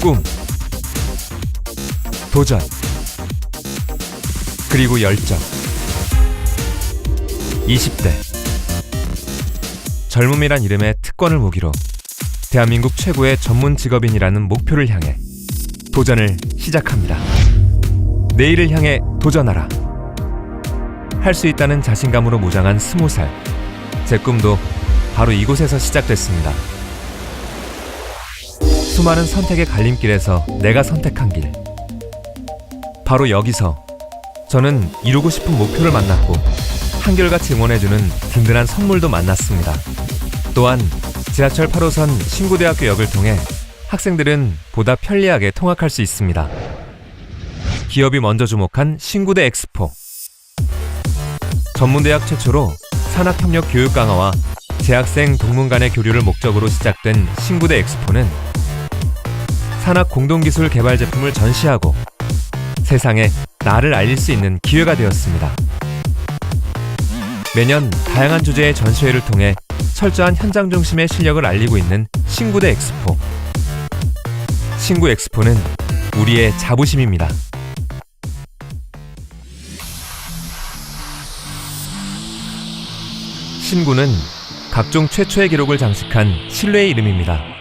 꿈, 도전, 그리고 열정. 20대. 젊음이란 이름의 특권을 무기로 대한민국 최고의 전문 직업인이라는 목표를 향해 도전을 시작합니다. 내일을 향해 도전하라. 할 수 있다는 자신감으로 무장한 스무 살. 제 꿈도 바로 이곳에서 시작됐습니다. 수많은 선택의 갈림길에서 내가 선택한 길. 바로 여기서 저는 이루고 싶은 목표를 만났고 한결같이 응원해주는 든든한 선물도 만났습니다. 또한 지하철 8호선 신구대학교 역을 통해 학생들은 보다 편리하게 통학할 수 있습니다. 기업이 먼저 주목한 신구대 엑스포. 전문대학 최초로 산학협력 교육 강화와 재학생 동문 간의 교류를 목적으로 시작된 신구대 엑스포는 산학 공동기술 개발 제품을 전시하고 세상에 나를 알릴 수 있는 기회가 되었습니다. 매년 다양한 주제의 전시회를 통해 철저한 현장 중심의 실력을 알리고 있는 신구대 엑스포. 신구 엑스포는 우리의 자부심입니다. 신구는 각종 최초의 기록을 장식한 신뢰의 이름입니다.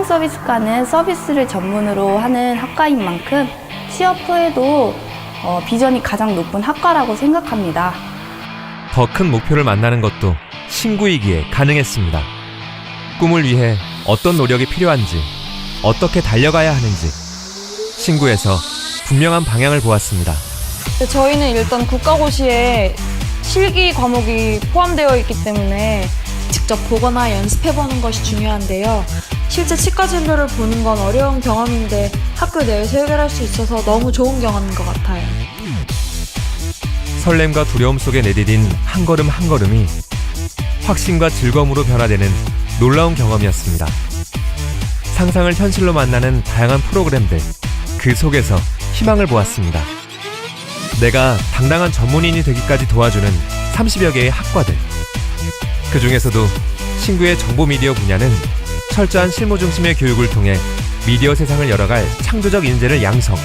항공서비스과는 서비스를 전문으로 하는 학과인 만큼 취업 후에도 어, 비전이 가장 높은 학과라고 생각합니다. 더 큰 목표를 만나는 것도 신구이기에 가능했습니다. 꿈을 위해 어떤 노력이 필요한지, 어떻게 달려가야 하는지, 신구에서 분명한 방향을 보았습니다. 네, 저희는 일단 국가고시에 실기 과목이 포함되어 있기 때문에 직접 보거나 연습해보는 것이 중요한데요. 실제 치과 진료를 보는 건 어려운 경험인데 학교 내에서 해결할 수 있어서 너무 좋은 경험인 것 같아요. 설렘과 두려움 속에 내디딘 한 걸음 한 걸음이 확신과 즐거움으로 변화되는 놀라운 경험이었습니다. 상상을 현실로 만나는 다양한 프로그램들, 그 속에서 희망을 보았습니다. 내가 당당한 전문인이 되기까지 도와주는 30여 개의 학과들. 그 중에서도 신구의 정보 미디어 분야는 철저한 실무 중심의 교육을 통해 미디어 세상을 열어갈 창조적 인재를 양성.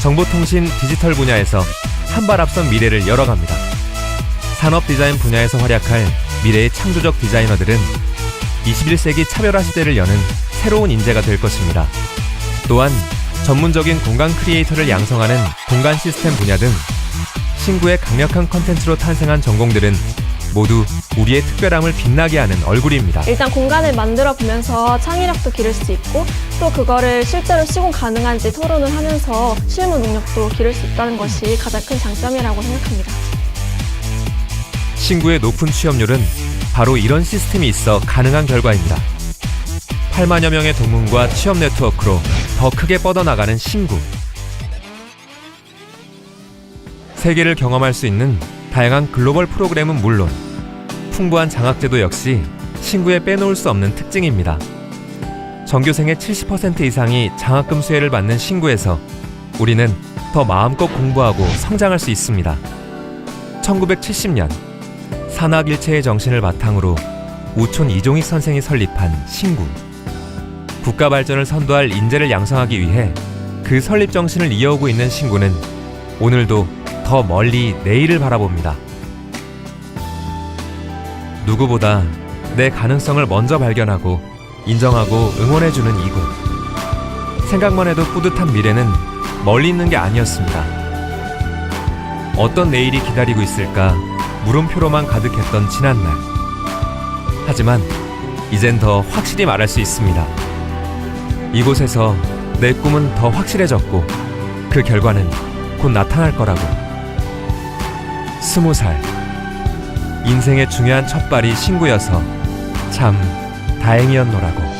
정보통신 디지털 분야에서 한 발 앞선 미래를 열어갑니다. 산업 디자인 분야에서 활약할 미래의 창조적 디자이너들은 21세기 차별화 시대를 여는 새로운 인재가 될 것입니다. 또한 전문적인 공간 크리에이터를 양성하는 공간 시스템 분야 등 신구의 강력한 컨텐츠로 탄생한 전공들은 모두 우리의 특별함을 빛나게 하는 얼굴입니다. 일단 공간을 만들어 보면서 창의력도 기를 수 있고 또 그거를 실제로 시공 가능한지 토론을 하면서 실무 능력도 기를 수 있다는 것이 가장 큰 장점이라고 생각합니다. 신구의 높은 취업률은 바로 이런 시스템이 있어 가능한 결과입니다. 8만여 명의 동문과 취업 네트워크로 더 크게 뻗어나가는 신구. 세계를 경험할 수 있는 다양한 글로벌 프로그램은 물론 풍부한 장학제도 역시 신구에 빼놓을 수 없는 특징입니다. 전교생의 70% 이상이 장학금 수혜를 받는 신구에서 우리는 더 마음껏 공부하고 성장할 수 있습니다. 1970년 산학 일체의 정신을 바탕으로 우촌 이종익 선생이 설립한 신구. 국가 발전을 선도할 인재를 양성하기 위해 그 설립 정신을 이어오고 있는 신구는 오늘도 더 멀리 내일을 바라봅니다. 누구보다 내 가능성을 먼저 발견하고 인정하고 응원해주는 이곳. 생각만 해도 뿌듯한 미래는 멀리 있는 게 아니었습니다. 어떤 내일이 기다리고 있을까 물음표로만 가득했던 지난 날. 하지만 이젠 더 확실히 말할 수 있습니다. 이곳에서 내 꿈은 더 확실해졌고 그 결과는 곧 나타날 거라고. 스무 살. 인생의 중요한 첫발이 신구여서 참 다행이었노라고.